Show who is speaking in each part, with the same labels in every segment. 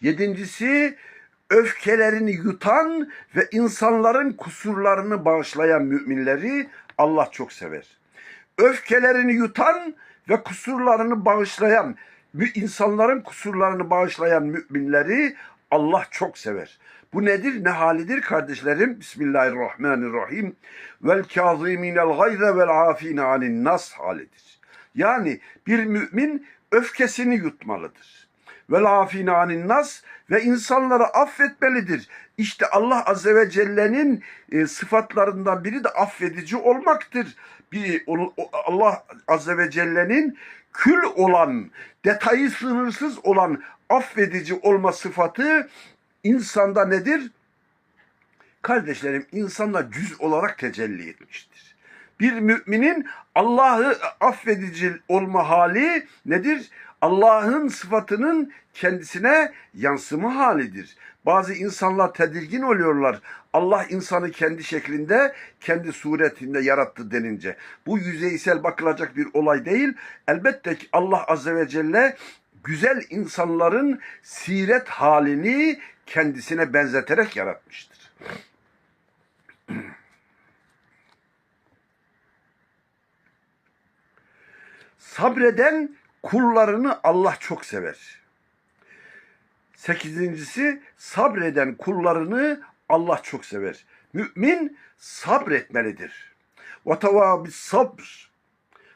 Speaker 1: Yedincisi öfkelerini yutan ve insanların kusurlarını bağışlayan müminleri Allah çok sever. Öfkelerini yutan ve kusurlarını bağışlayan, insanların kusurlarını bağışlayan müminleri Allah çok sever. Bu nedir? Ne halidir kardeşlerim? Bismillahirrahmanirrahim. Vel kâzîmînel gayze vel afîne anin nas halidir. Yani bir mümin öfkesini yutmalıdır. Vel afîne anin nas ve insanları affetmelidir. İşte Allah Azze ve Celle'nin e, sıfatlarından biri de affedici olmaktır. Bir, o- o- Allah Azze ve Celle'nin kül olan, detayı sınırsız olan affedici olma sıfatı insanda nedir? Kardeşlerim insanda cüz olarak tecelli etmiştir. Bir müminin Allah'ı affedici olma hali nedir? Allah'ın sıfatının kendisine yansıma halidir. Bazı insanlar tedirgin oluyorlar. Allah insanı kendi şeklinde, kendi suretinde yarattı denince. Bu yüzeysel bakılacak bir olay değil. Elbette ki Allah Azze ve Celle güzel insanların siret halini kendisine benzeterek yaratmıştır. Sabreden kullarını Allah çok sever. Sekizincisi sabreden kullarını Allah çok sever. Mümin sabretmelidir. Ve bis sabr.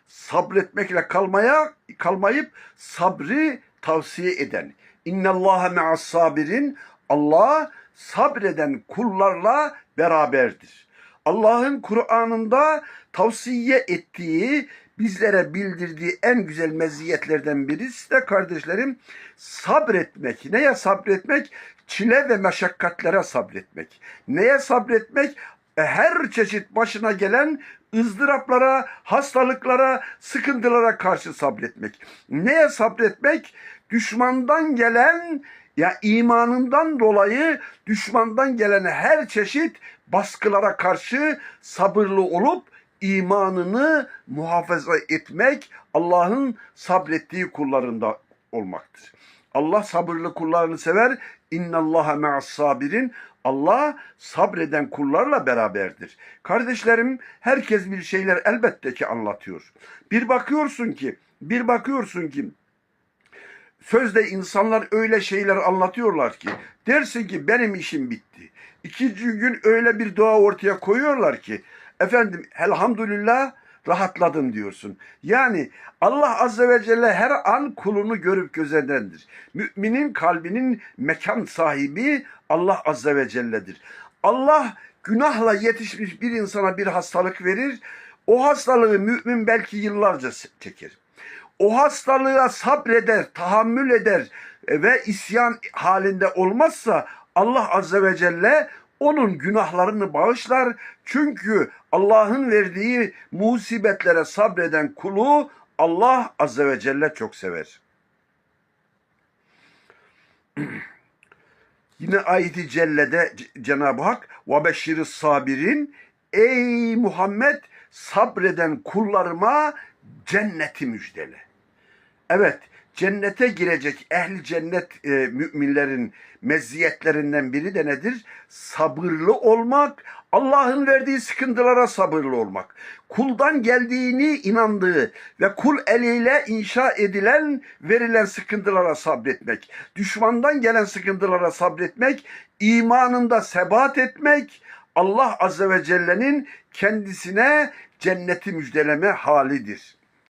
Speaker 1: Sabretmekle kalmaya kalmayıp sabrı tavsiye eden. İnnallâhe me'as sabirin. Allah sabreden kullarla beraberdir. Allah'ın Kur'an'ında tavsiye ettiği, bizlere bildirdiği en güzel meziyetlerden birisi de kardeşlerim sabretmek. Neye sabretmek? Çile ve meşakkatlere sabretmek. Neye sabretmek? E, Her çeşit başına gelen ızdıraplara, hastalıklara, sıkıntılara karşı sabretmek. Neye sabretmek? Düşmandan gelen ya imanından dolayı düşmandan gelen her çeşit baskılara karşı sabırlı olup imanını muhafaza etmek Allah'ın sabrettiği kullarında olmaktır. Allah sabırlı kullarını sever. İnnallaha me'as sabirin. Allah sabreden kullarla beraberdir. Kardeşlerim herkes bir şeyler elbette ki anlatıyor. Bir bakıyorsun ki, bir bakıyorsun ki sözde insanlar öyle şeyler anlatıyorlar ki dersin ki benim işim bitti. İkinci gün öyle bir dua ortaya koyuyorlar ki efendim elhamdülillah rahatladım diyorsun. Yani Allah Azze ve Celle her an kulunu görüp gözetendir. Müminin kalbinin mekan sahibi Allah Azze ve Celle'dir. Allah günahla yetişmiş bir insana bir hastalık verir. O hastalığı mümin belki yıllarca çeker o hastalığa sabreder, tahammül eder ve isyan halinde olmazsa Allah Azze ve Celle onun günahlarını bağışlar. Çünkü Allah'ın verdiği musibetlere sabreden kulu Allah Azze ve Celle çok sever. Yine ayeti cellede Cenab-ı Hak ve beşşiris sabirin ey Muhammed sabreden kullarıma cenneti müjdele. Evet, cennete girecek ehli cennet e, müminlerin meziyetlerinden biri de nedir? Sabırlı olmak, Allah'ın verdiği sıkıntılara sabırlı olmak. Kuldan geldiğini inandığı ve kul eliyle inşa edilen, verilen sıkıntılara sabretmek. Düşmandan gelen sıkıntılara sabretmek, imanında sebat etmek, Allah Azze ve Celle'nin kendisine cenneti müjdeleme halidir.